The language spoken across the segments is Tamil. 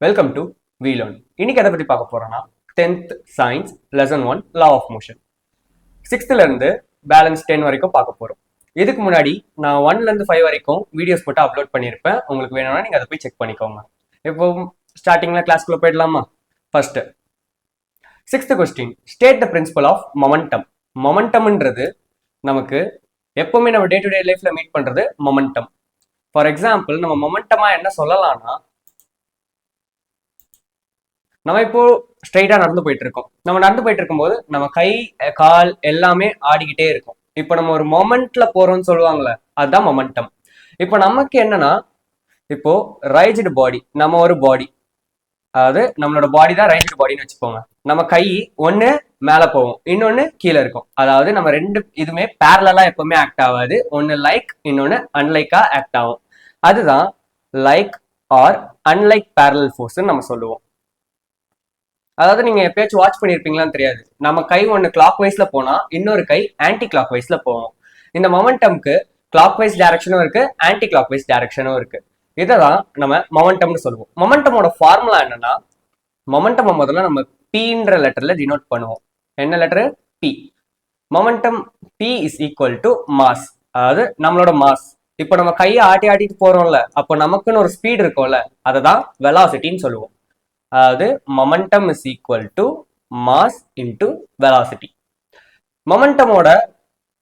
வெல்கம் டு வீலோன் இன்னைக்கு எதை பற்றி பார்க்க போறோம்னா tenth science lesson one law of motion சிக்ஸ்த்துலேருந்து பேலன்ஸ் டென் வரைக்கும் பார்க்க போகிறோம் இதுக்கு முன்னாடி நான் ஒன்லேருந்து ஃபைவ் வரைக்கும் வீடியோஸ் மட்டும் அப்லோட் பண்ணியிருப்பேன். உங்களுக்கு வேணும்னா நீங்கள் அதை போய் செக் பண்ணிக்கோங்க. இப்போ ஸ்டார்டிங்கில் கிளாஸ்க்குள்ள போயிடலாமா? First sixth question state the principle of momentum மொமெண்டம்ன்றது நமக்கு எப்பவுமே நம்ம டே டு டே லைஃப்ல மீட் பண்றது மொமெண்டம் ஃபார் எக்ஸாம்பிள் நம்ம மொமெண்டமா என்ன சொல்லலாம்னா நம்ம இப்போ ஸ்ட்ரைட்டா நடந்து போயிட்டு இருக்கோம் நம்ம நடந்து போயிட்டு இருக்கும்போது நம்ம கை கால் எல்லாமே ஆடிக்கிட்டே இருக்கும். இப்போ நம்ம ஒரு மொமெண்ட்ல போறோம்னு சொல்லுவாங்களே அதுதான் மொமெண்டம் இப்போ நமக்கு என்னன்னா இப்போ ரைஜ்டு பாடி நம்ம ஒரு பாடி. அதாவது நம்மளோட பாடி தான் ரைஜ்டு பாடின்னு வச்சுக்கோங்க. நம்ம கை ஒன்று மேலே போகும் இன்னொன்று கீழே இருக்கும். அதாவது நம்ம ரெண்டு இதுமே பேரலாக எப்பவுமே ஆக்ட் ஆகாது. ஒன்று லைக் இன்னொன்று அன்லைக்காக ஆக்ட் ஆகும். அதுதான் லைக் ஆர் அன்லைக் பேரல் ஃபோர்ஸ்ன்னு நம்ம சொல்லுவோம். அதாவது நீங்க எப்பயாச்சும் வாட்ச் பண்ணிருப்பீங்களான்னு தெரியாது. நம்ம கை ஒன்னு கிளாக் வைஸ்ல போனா இன்னொரு கை ஆன்டி கிளாக் வைஸ்ல போவோம் இந்த மொமெண்டம்க்கு கிளாக் வைஸ் டைரக்ஷனும் இருக்கு ஆன்டி கிளாக் வைஸ் டைரக்ஷனும் இருக்கு. இதை தான் நம்ம மொமெண்டம்னு சொல்லுவோம். மொமெண்டமோட ஃபார்முலா என்னன்னா மொமெண்டம் முதல்ல நம்ம பீன்ற லெட்டர்ல டினோட் பண்ணுவோம். என்ன letter P momentum P is equal to mass அதாவது நம்மளோட மாஸ் இப்போ நம்ம கையை ஆட்டி ஆட்டிட்டு போறோம்ல அப்போ நமக்குன்னு ஒரு ஸ்பீட் இருக்கும்ல அதை தான் வெலாசிட்டின்னு சொல்லுவோம். அதாவது momentum is equal to mass into velocity மொமெண்டமோட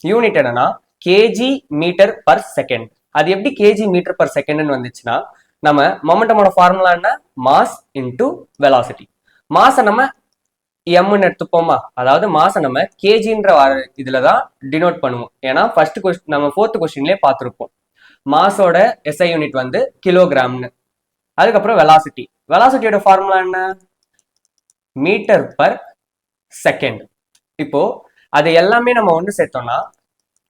unit என்னன்னா கேஜி மீட்டர் பர் செகண்ட் அது எப்படி கேஜி மீட்டர் பர் செகண்ட்னு வந்துச்சுன்னா நம்ம மொமெண்டமோட ஃபார்முலா என்ன? மாஸ் இன்டு வெலாசிட்டி மாசை நம்ம எம்னு எடுத்துப்போமா? அதாவது மாசை நம்ம கேஜின்ற இதுல தான் டினோட் பண்ணுவோம். ஏன்னா ஃபர்ஸ்ட் கொஸ்டின் நம்ம ஃபோர்த் கொஸ்டின்லேயே பார்த்துருப்போம். மாஸோட எஸ்ஐ யூனிட் வந்து கிலோகிராம்னு அதுக்கப்புறம் வெலாசிட்டி வெலாசிட்டியோட ஃபார்முலா என்ன? மீட்டர் பர் செகண்ட் இப்போ அது எல்லாமே நம்ம ஒன்று சேர்த்தோம்னா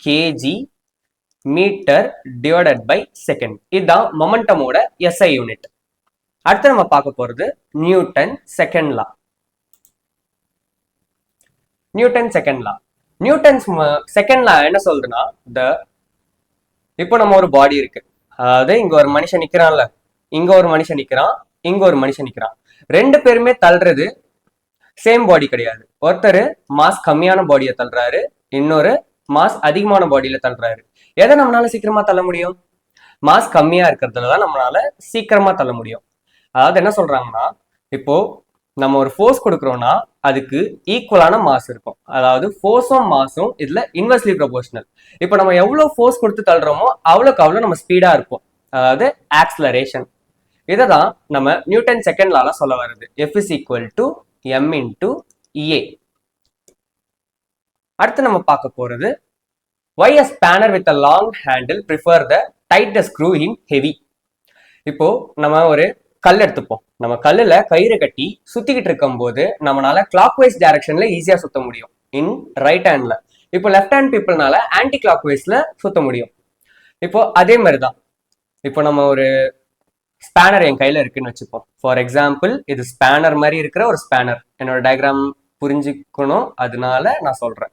KG metre divided by second இதுதான் மொமெண்டமோட எஸ்ஐ யூனிட் அடுத்து நம்ம பார்க்க போறது Newton second law Newton second law Newton's second law என்ன சொல்றதுன்னா த இப்போ நம்ம ஒரு பாடி இருக்கு. அதாவது இங்க ஒரு மனுஷன் நிக்கிறான்ல. இங்க ஒரு மனுஷன் நிக்கிறான் இங்க ஒரு மனுஷன் நிக்கிறான். ரெண்டு பேருமே தள்ளுறது சேம் பாடி கிடையாது. ஒருத்தர் மாஸ் கம்மியான பாடியை தள்ளுறாரு இன்னொரு மாஸ் அதிகமான பாடியில தள்ளுறாரு. எதை நம்மளால சீக்கிரமா தள்ள முடியும்? மாஸ் கம்மியா இருக்கிறதுல தான் நம்மளால சீக்கிரமா தள்ள முடியும். அதாவது என்ன சொல்றாங்கன்னா இப்போ நம்ம ஒரு ஃபோர்ஸ் கொடுக்குறோம்னா அதுக்கு ஈக்குவலான மாஸ் இருக்கும். அதாவது ஃபோர்ஸும் மாஸும் இதுல இன்வெர்ஸ்லி ப்ரொபோஷனல் இப்போ நம்ம எவ்வளோ ஃபோர்ஸ் கொடுத்து தள்ளுறோமோ அவ்வளோக்கு அவ்வளோ நம்ம ஸ்பீடா இருப்போம். அதாவது ஆக்ஸ்லரேஷன் இதை தான் நம்ம நியூட்டன் செகண்ட் லால சொல்ல வருது. F is equal to M into A அடுத்து நம்ம பார்க்க போறது why a spanner with a long handle prefer the tight screw in heavy இப்போ நம்ம ஒரு கல் எடுத்துப்போம். நம்ம கல்லுல கயிறு கட்டி சுத்திக்கிட்டு இருக்கும்போது நம்மளால கிளாக் வைஸ் டைரக்ஷன்ல ஈஸியா சுத்த முடியும். இன் ரைட் ஹேண்ட்ல இப்போ லெஃப்ட் ஹேண்ட் பீப்புள்னால ஆன்டி கிளாக் வைஸ்ல சுத்த முடியும். இப்போ அதே மாதிரி தான் இப்போ நம்ம ஒரு ஸ்பேனர் என் கையில இருக்குன்னு வச்சுப்போம். ஃபார் எக்ஸாம்பிள் இது ஸ்பேனர் மாதிரி இருக்கிற ஒரு ஸ்பேனர் என்னோட டயக்ராம் புரிஞ்சுக்கணும் அதனால நான் சொல்றேன்.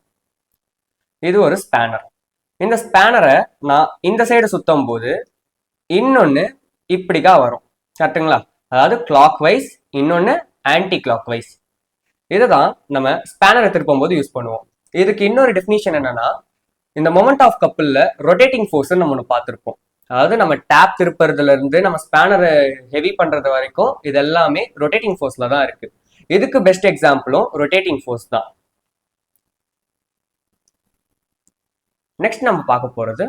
இது ஒரு ஸ்பேனர் இந்த ஸ்பேனரை நான் இந்த சைடு சுத்தும் போது இன்னொன்று இப்படிக்கா வரும். கரெக்டுங்களா அதாவது கிளாக் வைஸ் இன்னொன்று ஆன்டி கிளாக் வைஸ் இதை தான் நம்ம ஸ்பேனரை திருப்பும் போது யூஸ் பண்ணுவோம். இதுக்கு இன்னொரு டெஃபினிஷன் என்னன்னா இந்த மொமெண்ட் ஆஃப் கப்பிளில் ரொட்டேட்டிங் ஃபோர்ஸ் நம்ம ஒன்று பார்த்துருப்போம். அதாவது நம்ம டேப் திருப்புறதுல இருந்து நம்ம ஸ்பேனரை ஹெவி பண்றது வரைக்கும் இது எல்லாமே ரொட்டேட்டிங் ஃபோர்ஸ்ல தான் இருக்கு. இதுக்கு பெஸ்ட் எக்ஸாம்பிளும் ரொட்டேட்டிங் ஃபோர்ஸ் தான். நெக்ஸ்ட் நம்ம பார்க்க போறது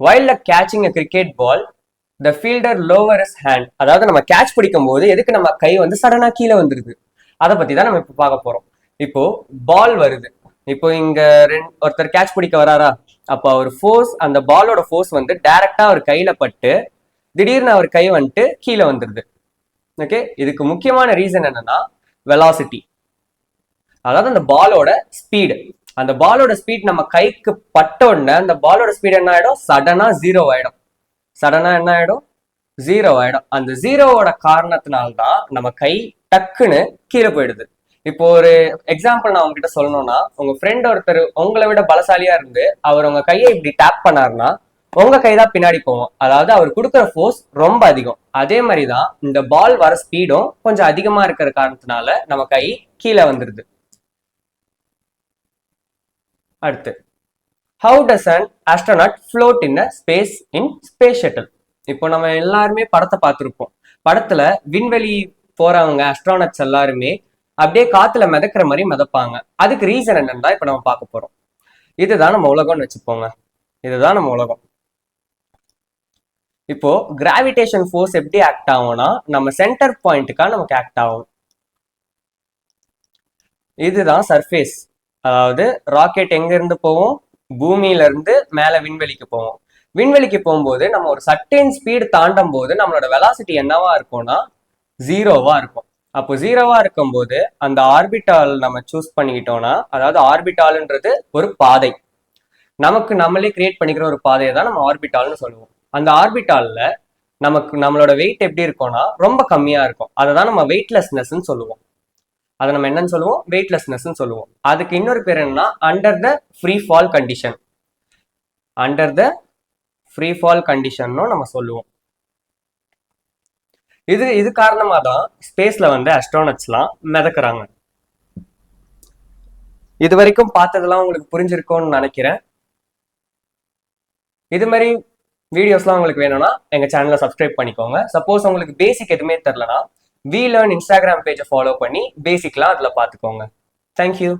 while catching a cricket ball the fielder lower is hand அதாவது நம்ம கேட்ச் பிடிக்கும் போது எதுக்கு நம்ம கை வந்து சடனா கீழே வந்துருது? அதை பத்தி தான் நம்ம இப்போ பார்க்க போறோம். இப்போ பால் வருது. இப்போ இங்க ரெண்டு ஒருத்தர் கேட்ச் பிடிக்க வராரா? அப்போ அவர் ஃபோர்ஸ் அந்த பாலோட ஃபோர்ஸ் வந்து டைரக்டா அவர் கையில பட்டு திடீர்னு அவர் கை வந்துட்டு கீழே வந்துருது. ஓகே இதுக்கு முக்கியமான ரீசன் என்னன்னா வெலாசிட்டி அதாவது அந்த பாலோட ஸ்பீடு அந்த பாலோட ஸ்பீட் நம்ம கைக்கு பட்ட உடனே அந்த பாலோட ஸ்பீட் என்ன ஆயிடும்? சடனா ஜீரோ ஆயிடும். சடனா என்ன ஆயிடும்? ஜீரோ ஆயிடும். அந்த ஜீரோவோட காரணத்தினால்தான் நம்ம கை டக்குன்னு கீழே போயிடுது. இப்போ ஒரு எக்ஸாம்பிள் நான் உங்ககிட்ட சொல்லணும்னா உங்க ஃப்ரெண்ட் ஒருத்தர் உங்களை விட பலசாலியா இருந்து அவர் உங்க கையை இப்படி டேப் பண்ணாருன்னா உங்க கை தான் பின்னாடி போவோம் அதாவது அவர் கொடுக்குற ஃபோர்ஸ் ரொம்ப அதிகம். அதே மாதிரி தான் இந்த பால் வர ஸ்பீடும் கொஞ்சம் அதிகமா இருக்கிற காரணத்தினால நம்ம கை கீழே வந்துடுது அடுத்து how does and astronaut float in a space in space shuttle இப்போ நம்ம எல்லாருமே படத்தை பார்த்துருப்போம். படத்துல விண்வெளி போறவங்க அஸ்ட்ரானட்ஸ் எல்லாருமே அப்படியே காத்துல மிதக்கிற மாதிரி மிதப்பாங்க. அதுக்கு ரீசன் என்னன்னு தான் இப்போ நம்ம பார்க்க போறோம். இதுதான் நம்ம உலகம்னு வச்சுப்போங்க இதுதான் நம்ம உலகம். இப்போ கிராவிடேஷன் ஃபோர்ஸ் எப்படி ஆக்ட் ஆகும்னா நம்ம சென்டர் பாயிண்ட்டுக்காக நமக்கு ஆக்ட் ஆகும். இதுதான் சர்ஃபேஸ் அதாவது ராக்கெட் எங்க இருந்து போவோம் பூமியில இருந்து மேல விண்வெளிக்கு போவோம் விண்வெளிக்கு போகும்போது நம்ம ஒரு சட்டைன் ஸ்பீடு தாண்டும் போது நம்மளோட வெலாசிட்டி என்னவா இருக்கும்னா ஜீரோவா இருக்கும். அப்போ ஜீரோவா இருக்கும்போது அந்த ஆர்பிட்டால் நம்ம சூஸ் பண்ணிக்கிட்டோம்னா அதாவது ஆர்பிட்டால்ன்றது ஒரு பாதை. நமக்கு நம்மளே கிரியேட் பண்ணிக்கிற ஒரு பாதையை தான் நம்ம ஆர்பிட்டால்னு சொல்லுவோம். அந்த ஆர்பிட்டால்ல நமக்கு நம்மளோட வெயிட் எப்படி இருக்கும்னா ரொம்ப கம்மியா இருக்கும். அதை தான் நம்ம வெயிட்லெஸ்னஸ்ன்னு சொல்லுவோம். அதை நம்ம என்னன்னு சொல்லுவோம்? வெயிட்லெஸ்னஸ்ன்னு சொல்லுவோம். அதுக்கு இன்னொரு பேர் என்னன்னா under the free fall condition under the free fall கண்டிஷன்னும் நம்ம சொல்லுவோம். இது இது காரணமாக தான் ஸ்பேஸ்ல வந்து அஸ்ட்ரானட்ஸ்லாம் மிதக்குறாங்க. இது வரைக்கும் பார்த்ததெல்லாம் உங்களுக்கு புரிஞ்சிருக்கும்னு நினைக்கிறேன். இது மாதிரி வீடியோஸ்லாம் உங்களுக்கு வேணும்னா எங்கள் சேனலை சப்ஸ்கிரைப் பண்ணிக்கோங்க. சப்போஸ் உங்களுக்கு பேசிக் எதுவுமே தெரிலனா வி லேர்ன் இன்ஸ்டாகிராம் பேஜை ஃபாலோ பண்ணி பேசிக்லாம் அதில் பார்த்துக்கோங்க. தேங்க்யூ